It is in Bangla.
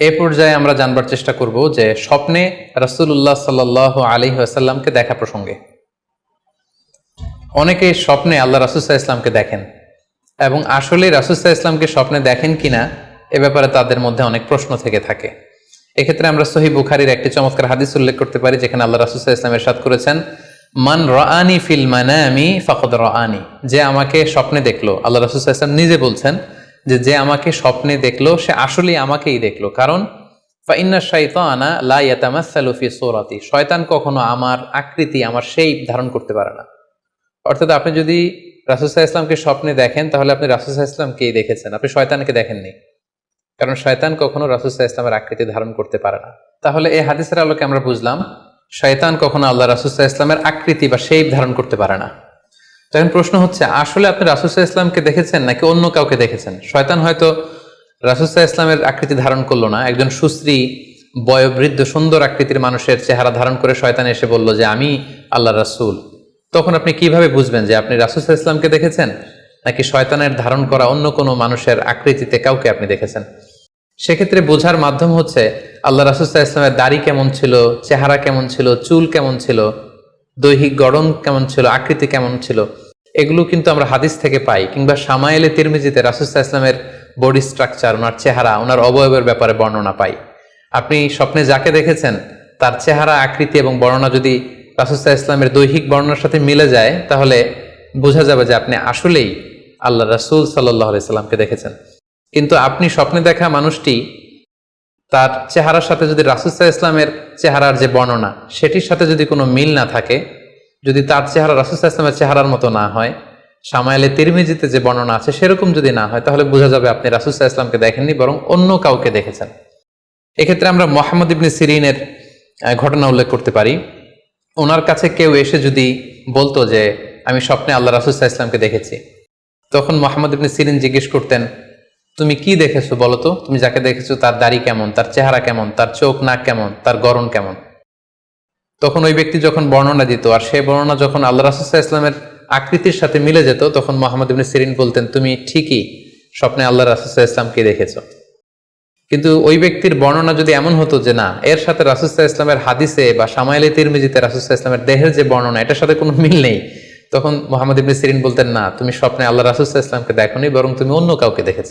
এ পর্যায়ে আমরা জানবার চেষ্টা করব যে স্বপ্নে রাসূলুল্লাহ সাল্লাহ আলী আসাল্লামকে দেখা প্রসঙ্গে। অনেকে স্বপ্নে আল্লাহ রাসুসাহ ইসলামকে দেখেন এবং আসলে রাসুসাহ ইসলামকে স্বপ্নে দেখেন কিনা এ ব্যাপারে তাদের মধ্যে অনেক প্রশ্ন থেকে থাকে। এক্ষেত্রে আমরা সহি বুখারির একটি চমৎকার হাদিস উল্লেখ করতে পারি যেখানে আল্লাহ রাসুসাহ ইসলামের সাথ করেছেন, মান রানি ফিল মানামি ফাকদ রানি যে আমাকে স্বপ্নে দেখল, আল্লাহ রাসুসাহ ইসলাম নিজে বলছেন যে যে আমাকে স্বপ্নে দেখল, সে আসলেই আমাকেই দেখল। কারণ, ফাইন্না শাইতানা লা ইয়াতামাসসালু ফি সূরাতি, শয়তান কখনো আমার আকৃতি, আমার শেপ ধারণ করতে পারে না। অর্থাৎ আপনি যদি রাসুসাহ ইসলামকে স্বপ্নে দেখেন, তাহলে আপনি রাসুসাহ ইসলামকেই দেখেছেন। আপনি শয়তানকে দেখেননি। কারণ শয়তান কখনো রাসুসাহ ইসলামের আকৃতি ধারণ করতে পারে না। তাহলে এই হাদিসের আলোকে আমরা বুঝলাম, শয়তান কখনো আল্লাহ রাসুসাহ ইসলামের আকৃতি বা শেপ ধারণ করতে পারে না। তখন প্রশ্ন হচ্ছে, আসলে আপনি রাসুসাহ ইসলামকে দেখেছেন নাকি অন্য কাউকে দেখেছেন? শয়তান হয়তো রাসুসাহ ইসলামের আকৃতি ধারণ করল না। একজন সুশ্রী, বয়োবৃদ্ধ, সুন্দর আকৃতির মানুষের চেহারা ধারণ করে শয়তান এসে বলল যে, আমি আল্লাহ রাসূল। তখন আপনি কীভাবে বুঝবেন যে, আপনি রাসুসাহ ইসলামকে দেখেছেন? নাকি শয়তানের ধারণ করা অন্য কোনো মানুষের আকৃতিতে কাউকে আপনি দেখেছেন? সেক্ষেত্রে বোঝার মাধ্যম হচ্ছে, আল্লাহ রাসুসাহ ইসলামের দাড়ি কেমন ছিল, চেহারা কেমন ছিল, চুল কেমন ছিল, দৈহিক গড়ন কেমন ছিল, আকৃতি কেমন ছিল এগুলো কিন্তু আমরা হাদিস থেকে পাই, কিংবা সামাইলে তিরমিজিতে রাসুসাহ ইসলামের বডি স্ট্রাকচার ওনার চেহারা, ওনার অবয়বের ব্যাপারে বর্ণনা পাই। আপনি স্বপ্নে যাকে দেখেছেন, তার চেহারা, আকৃতি এবং বর্ণনা যদি রাসুসাহ ইসলামের দৈহিক বর্ণনার সাথে মিলে যায়, তাহলে বোঝা যাবে যে আপনি আসলেই আল্লাহ রাসুল সাল্লাহ সাল্লামকে দেখেছেন। কিন্তু আপনি স্বপ্নে দেখা মানুষটি, তার চেহারার সাথে যদি রাসুসাহ ইসলামের চেহারার যে বর্ণনা, সেটির সাথে যদি কোনো মিল না থাকে যদি তার চেহারা রাসুসাহ ইসলামের চেহারার মতো না হয় সামাইলে তিরমিজিতে যে বর্ণনা আছে সেরকম যদি না হয়, তাহলে বোঝা যাবে আপনি রাসুসাহ ইসলামকে দেখেননি, বরং অন্য কাউকে দেখেছেন। এক্ষেত্রে আমরা মোহাম্মদ ইবনে সিরিনের ঘটনা উল্লেখ করতে পারি। ওনার কাছে কেউ এসে যদি বলতো যে, আমি স্বপ্নে আল্লাহ রাসুসাহ ইসলামকে দেখেছি। তখন মোহাম্মদ ইবনে সিরিন জিজ্ঞেস করতেন, তুমি কি দেখেছ বলো তো? তুমি যাকে দেখেছ, তার দাড়ি কেমন? তার চেহারা কেমন? তার চোখ, নাক কেমন? তার গরণ কেমন? তখন ওই ব্যক্তি যখন বর্ণনা দিত, আর সেই বর্ণনা যখন আল্লাহ রাসুসাহ ইসলামের আকৃতির সাথে মিলে যেত, তখন মোহাম্মদ ইবনে সিরিন বলতেন, তুমি ঠিকই স্বপ্নে আল্লাহ রাসুসাহ ইসলামকে দেখেছ। কিন্তু ওই ব্যক্তির বর্ণনা যদি এমন হতো যে না, এর সাথে রাসুসাহ ইসলামের হাদিসে বা সামাইলে তিরমিজিতে রাসুসাহ ইসলামের দেহের যে বর্ণনা, এটার সাথে কোনো মিল নেই। তখন মোহাম্মদ ইবনে সিরিন বলতেন, না, তুমি স্বপ্নে আল্লাহ রাসুসাহ ইসলামকে দেখোনি, বরং তুমি অন্য কাউকে দেখেছ।